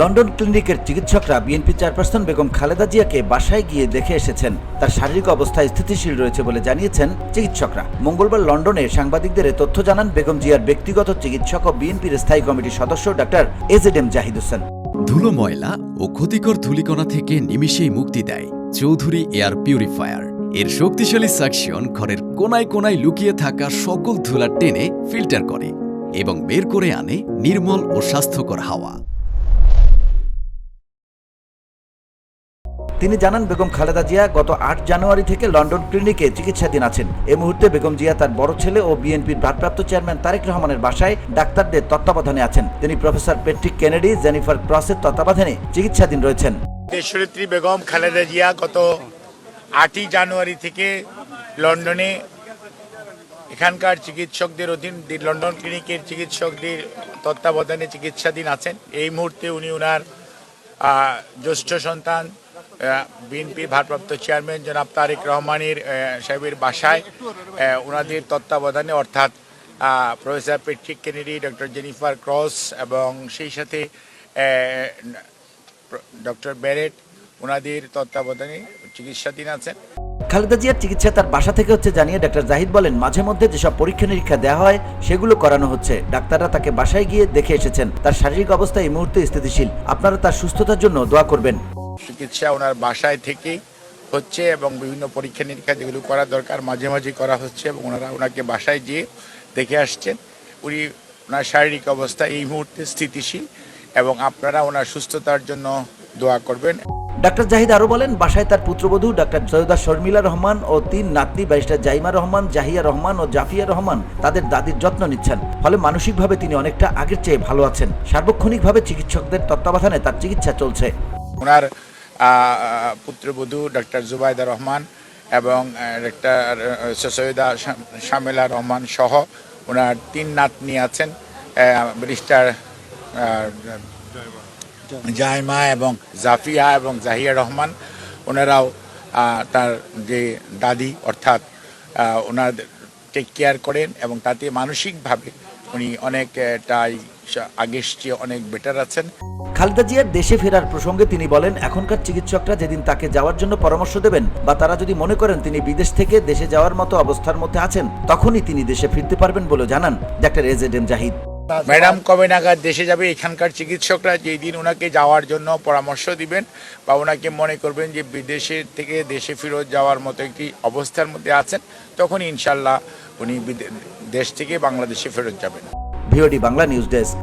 London ক্লিনিকের চিকিৎসকরা BNP chairperson Begum Khaleda জিয়াকে বাসায় গিয়ে দেখে এসেছেন। তার শারীরিক অবস্থা স্থিতিশীল রয়েছে বলে জানিয়েছেন চিকিৎসকরা। মঙ্গলবার লন্ডনে সাংবাদিকদের তথ্য জানান বেগম জিয়ার ব্যক্তিগত চিকিৎসক ও বিএনপির স্থায়ী কমিটির সদস্য doctor A Z M Zahid Hossain. ধুলো ময়লা ও ক্ষতিকর ধূলিকণা থেকে নিমিষেই মুক্তি দেয় চৌধুরী এয়ার পিউরিফায়ার। এর শক্তিশালী সাকশন ঘরের কোনায় কোনায় লুকিয়ে থাকা সকল ধুলা টেনে ফিল্টার করে এবং বের করে আনে নির্মল ও স্বাস্থ্যকর হাওয়া। তিনি জানান, বেগম খালেদা জিয়া গত আট জানুয়ারি থেকে লন্ডন ক্লিনিকে চিকিৎসাধীন আছেন। এই মুহূর্তে বেগম জিয়া তার বড় ছেলে ও বিএনপির ভারপ্রাপ্ত চেয়ারম্যান তারেক রহমানের বাসায় ডাক্তারদের তত্ত্বাবধানে আছেন। তিনি প্রফেসর পেট্রিক কেনেডি, জেনিফার ক্রসের তত্ত্বাবধানে চিকিৎসাধীন রয়েছেন। দেশনেত্রী বেগম খালেদা জিয়া গত আটই জানুয়ারি থেকে লন্ডনে এখানকার চিকিৎসকদের অধীন লন্ডন ক্লিনিকের চিকিৎসকদের তত্ত্বাবধানে চিকিৎসাধীন আছেন। এই মুহূর্তে উনি ওনার জ্যেষ্ঠ সন্তান বিএনপির ভারপ্রাপ্ত চেয়ারম্যান জনাব তারেক রহমানের সাহেবের বাসায় ওনাদের তত্ত্বাবধানে, অর্থাৎ professor Patrick Kennedy, doctor Jennifer Cross এবং সেই সাথে ডক্টর ব্যারেট ওনাদের তত্ত্বাবধানে চিকিৎসাধীন আছেন। খালেদা জিয়ার চিকিৎসা তার বাসা থেকে হচ্ছে জানিয়ে ডাক্তার জাহিদ বলেন, মাঝে মধ্যে যেসব পরীক্ষা নিরীক্ষা দেওয়া হয়, সেগুলো করানো হচ্ছে। ডাক্তাররা তাকে বাসায় গিয়ে দেখে এসেছেন। তার শারীরিক অবস্থা এই মুহূর্তে স্থিতিশীল। আপনারা তার সুস্থতার জন্য দোয়া করবেন। চিকিৎসা ওনার বাসায় থেকেই হচ্ছে এবং বিভিন্ন পরীক্ষা নিরীক্ষা যেগুলো করা দরকার মাঝে মাঝে করা হচ্ছে এবং ওনারা ওনাকে বাসায় গিয়ে দেখে আসছেন। উনি ওনার শারীরিক অবস্থা এই মুহূর্তে স্থিতিশীল এবং আপনারা ওনার সুস্থতার জন্য দোয়া করবেন। ডাক্তার জাহিদ আরও বলেন বাসায় তার পুত্রবধূ ডাক্তার সৈয়দা শর্মিলা রহমান ও তিন নাতনি ব্যারিস্টার জাইমা রহমান জাহিয়া রহমান ও জাফিয়া রহমান তাদের দাদির যত্ন নিচ্ছেন। ফলে মানসিকভাবে তিনি অনেকটা আগের চেয়ে ভালো আছেন। সার্বক্ষণিকভাবে চিকিৎসকদের তত্ত্বাবধানে তার চিকিৎসা চলছে। ওনার পুত্রবধূ ডক্টর জুবাইদা রহমান এবং ডক্টর সৈয়দা শাম- শামেলা রহমান সহ ওনার তিন নাতনি আছেন ব্যারিস্টার জাইমা এবং জাফিয়া এবং জাহিয়া রহমান। ওনারাও তার যে দাদি অর্থাৎ ওনার টেক কেয়ার করেন এবং তাতে মানসিকভাবে উনি অনেকটাই আগের চেয়ে অনেক বেটার আছেন। খালেদা জিয়ার দেশে ফেরার প্রসঙ্গে তিনি বলেন, এখনকার চিকিৎসকরা যেদিন তাকে যাওয়ার জন্য পরামর্শ দেবেন বা তারা যদি মনে করেন তিনি বিদেশ থেকে দেশে যাওয়ার মতো অবস্থার মধ্যে আছেন, তখনই তিনি দেশে ফিরতে পারবেন বলে জানান doctor A Z M Zahid. Madam কবে নাগাদ দেশে যাবে? এখানকার চিকিৎসকরা যেই দিন ওনাকে যাওয়ার জন্য পরামর্শ দিবেন বা ওনাকে মনে করবেন যে বিদেশের থেকে দেশে ফেরত যাওয়ার মতো একটি অবস্থার মধ্যে আছেন তখন ইনশাল্লাহ উনি দেশ থেকে বাংলাদেশে ফেরত যাবেন। VOD Bangla news desk.